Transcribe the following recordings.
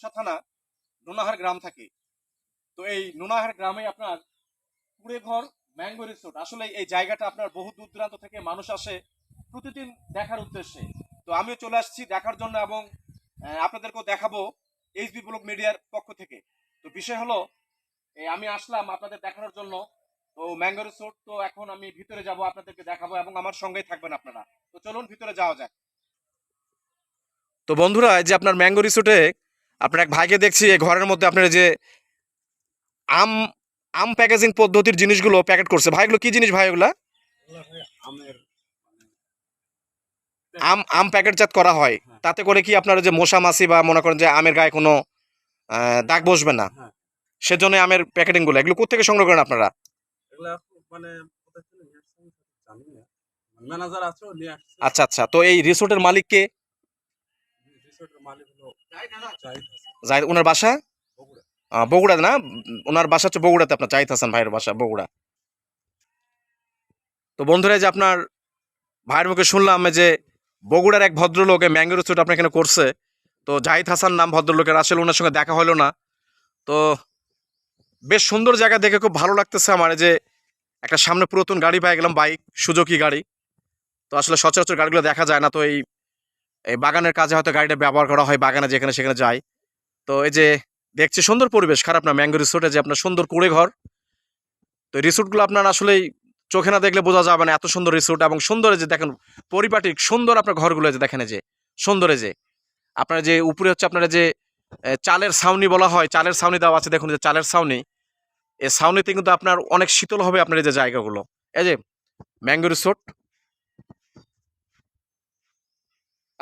রূপসা থানা নোনাহার গ্রাম থাকে। তো এই নোনাহার গ্রামে আপনার কুড়ে ঘর ম্যাঙ্গো রিসোর্ট, আসলে এই জায়গাটা আপনার বহু দূর দূরান্ত থেকে মানুষ আসে প্রতিদিন দেখার উদ্দেশ্যে। তো আমিও চলে আসছি দেখার জন্য এবং আপনাদেরকেও দেখাবো এইচবি ব্লগ মিডিয়ার পক্ষ থেকে। তো বিষয় হলো আমি আসলাম আপনাদের দেখানোর জন্য। তো ম্যাঙ্গো রিসোর্ট, তো এখন আমি ভিতরে যাব, আপনাদেরকে দেখাবো এবং আমার সঙ্গেই থাকবেন আপনারা। তো চলুন ভিতরে যাওয়া যাক। তো বন্ধুরা যে আপনার ম্যাঙ্গো রিসোর্টে আপনার এক ভাইকে দেখছি এই ঘরের মধ্যে আপনার যে আম আম প্যাকেজিং পদ্ধতির জিনিসগুলো প্যাকেট করছে। ভাইগুলো কি জিনিস ভাই এগুলা? আম আম প্যাকেটজাত করা হয়। তাতে করে কি আপনার যে মশা মাছি বা মনে করেন যে আমের গায়ে কোনো দাগ বসবে না? হ্যাঁ। সেজন্য আমের প্যাকেটিংগুলো। এগুলো কোথেকে সংগ্রহ করেন আপনারা? মানে কোথা থেকে নিয়ে আসছে আমি সঠিক জানি না। ম্যানেজার আছে ও নিয়ে আসছে। আচ্ছা আচ্ছা। তো এই রিসোর্টের মালিককে জাহিদ ওনার বাসা? বগুড়া না? ওনার বাসা হচ্ছে বগুড়াতে আপনার জাহিদ হাসান ভাইয়ের বাসা, বগুড়া। তো বন্ধুরা যে আপনার ভাইয়ের মুখে শুনলাম যে বগুড়ার এক ভদ্রলোক এই ম্যাঙ্গো আপনার এখানে করছে। তো জাহিদ হাসান নাম ভদ্রলোকের, আসলে ওনার সঙ্গে দেখা হলো না। তো বেশ সুন্দর জায়গা দেখে খুব ভালো লাগতেছে আমার যে একটা সামনে পুরাতন গাড়ি পেয়ে গেলাম, বাইক, সুজুকি গাড়ি। তো আসলে সচরাচর গাড়িগুলো দেখা যায় না, তো এই এই বাগানের কাজে হয়তো গাড়িটা ব্যবহার করা হয় বাগানে যেখানে সেখানে যায়। তো এই যে দেখছি সুন্দর পরিবেশ, খারাপ না, ম্যাঙ্গো রিসোর্টে যে আপনার সুন্দর কুড়ে ঘর। তো এই রিসোর্টগুলো আপনার আসলেই চোখে না দেখলে বোঝা যাবে না এত সুন্দর রিসোর্ট এবং সুন্দর যে দেখেন পরিপাটিক, সুন্দর আপনার ঘরগুলো যে দেখেন যে, সুন্দর যে। আপনার যে উপরে হচ্ছে আপনার যে চালের ছাউনি বলা হয়, চালের ছাউনি দেওয়া আছে দেখুন যে চালের ছাউনি। এই ছাউনিতে কিন্তু আপনার অনেক শীতল হবে আপনার এই যে জায়গাগুলো। এই যে ম্যাঙ্গো রিসোর্ট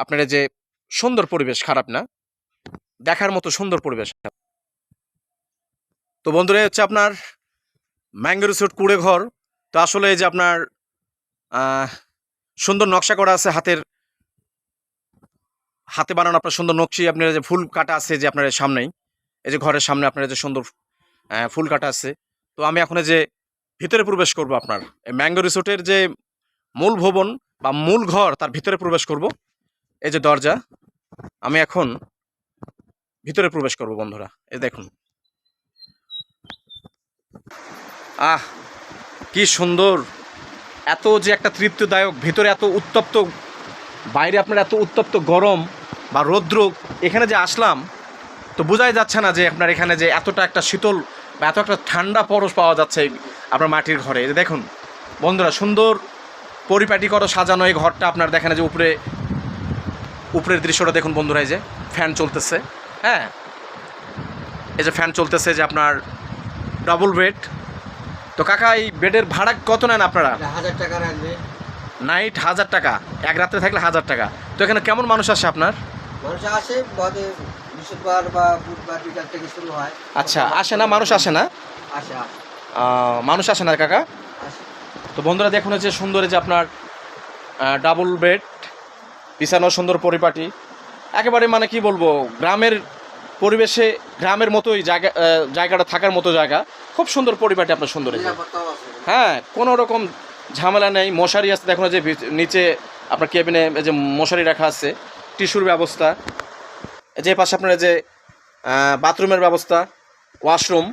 আপনার যে সুন্দর পরিবেশ খারাপ না, দেখার মতো সুন্দর পরিবেশ তো বন্ধুরা হচ্ছে আপনার ম্যাঙ্গো রিসোর্ট কুড়ে ঘর। তো আসলে যে আপনার সুন্দর নকশা করা আছে হাতের, হাতে বানানো আপনার সুন্দর নকশি, আপনার যে ফুল কাটা আছে যে আপনার সামনেই, এই যে ঘরের সামনে আপনার যে সুন্দর ফুল কাটা আছে। তো আমি এখন যে ভিতরে প্রবেশ করব আপনার ম্যাঙ্গো রিসোর্টের যে মূল ভবন বা মূল ঘর, তার ভিতরে প্রবেশ করব। এই যে দরজা, আমি এখন ভিতরে প্রবেশ করব বন্ধুরা। এই দেখুন। আহ, কি সুন্দর। এত যে একটা তৃপ্তিদায়ক, ভিতরে এত উত্তপ্ত, বাইরে আপনার এত উত্তপ্ত গরম বা রৌদ্র, এখানে যে আসলাম, তো বোঝাই যাচ্ছে না যে আপনার এখানে যে এতটা একটা শীতল বা এত একটা ঠান্ডা পরশ পাওয়া যাচ্ছে আপনার মাটির ঘরে। দেখুন, বন্ধুরা, সুন্দর পরিপাটি করো সাজানো এই ঘরটা আপনার দেখেন যে উপরে উপরের দৃশ্যটা দেখুন বন্ধুরা এই যে ফ্যান চলতেছে। হ্যাঁ এই যে ফ্যান চলতেছে যে আপনার ডবল বেড তো কাকা এই বেডের ভাড়া কত নেন আপনারা? হাজার টাকা রাখবে। নাইট হাজার টাকা এক রাত্রে থাকলে হাজার টাকা। তো এখানে কেমন মানুষ আসে আপনার? মানুষ আসে বৃহস্পতিবার বা বুধবার বিকাল থেকে শুরু হয়। আচ্ছা আসে না মানুষ আসে না? আসে মানুষ আসে না কাকা? তো বন্ধুরা দেখুন যে সুন্দর যে আপনার ডাবল বেড বিছানো সুন্দর পরিপাটি। একেবারে মানে কি বলব, গ্রামের পরিবেশে, গ্রামের মতোই জায়গা জায়গাটা থাকার মতো জায়গা। খুব সুন্দর পরিপাটি আপনার সুন্দর হ্যাঁ কোনো রকম ঝামেলা নেই। মশারি আছে দেখুন যে নিচে আপনার কেবিনে যে মশারি রাখা আছে, টিস্যুর ব্যবস্থা। যে পাশে আপনার যে বাথরুমের ব্যবস্থা, ওয়াশরুম।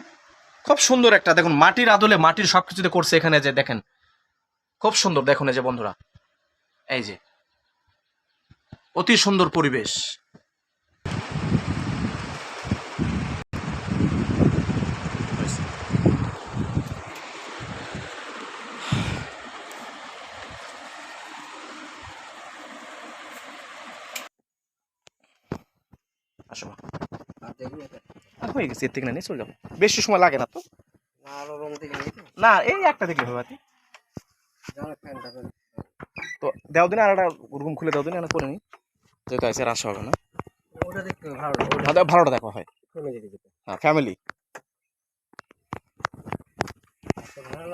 খুব সুন্দর একটা, দেখুন, মাটির আদলে মাটির সব কিছুতে করছে এখানে যে, দেখেন। খুব সুন্দর, দেখুন এই যে বন্ধুরা। এই যে অতি সুন্দর পরিবেশ। আসো হয়ে গেছে এর থেকে না নিয়ে চলে যাব। বেশি সময় লাগে না তো? না, এই একটা দেখলে হবে তো দেও দিন আর একটা রুম খুলে দেও দিন আর করে নি যেহেতু আছে আসা হবে না? ভালোটা দেখো হয়। হ্যাঁ ফ্যামিলি ভালো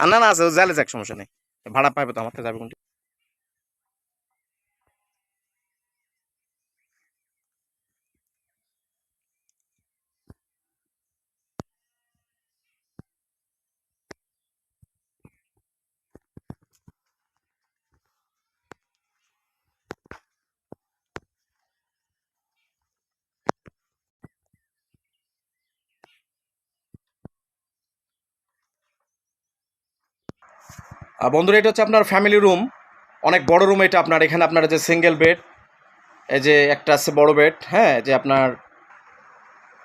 না, না না আছে জালে যাক সমস্যা নেই। ভাড়া পাবে তো আমার তো যাবে কোনটি। বন্ধুরা, এটা হচ্ছে আপনার ফ্যামিলি রুম অনেক বড় রুম এটা আপনার। এখানে আপনার যে সিঙ্গেল বেড এই যে একটা আছে বড় বেড হ্যাঁ যে আপনার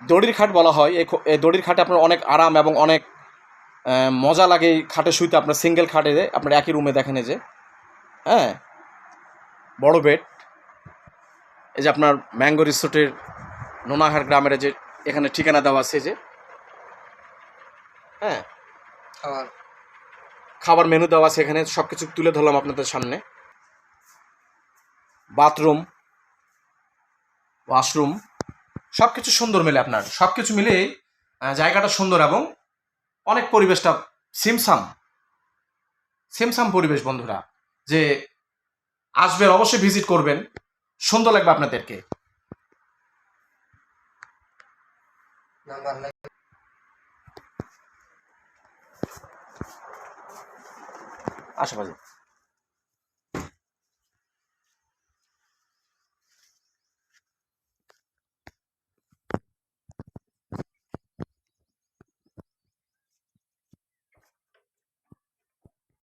দড়ির খাট বলা হয়। এই দড়ির খাটে আপনার অনেক আরাম এবং অনেক মজা লাগে এই খাটে শুইতে। আপনার সিঙ্গেল খাটে আপনার একই রুমে দেখেন এই যে হ্যাঁ বড় বেড এই যে আপনার ম্যাঙ্গো রিসোর্টের নোনাহার গ্রামের যে এখানে ঠিকানা দেওয়া আছে যে হ্যাঁ। খাবার মেনু দেওয়া আছে এখানে সব কিছু তুলে ধরলাম আপনাদের সামনে। বাথরুম ওয়াশরুম সব কিছু সুন্দর মিলে আপনার। সব কিছু মিলে জায়গাটা সুন্দর এবং অনেক পরিবেশটা সিমসাম। সিমসাম পরিবেশ বন্ধুরা, যে আসবেন, অবশ্যই ভিজিট করবেন। সুন্দর লাগবে আপনাদেরকে নাম্বার নাই আশেপাশে।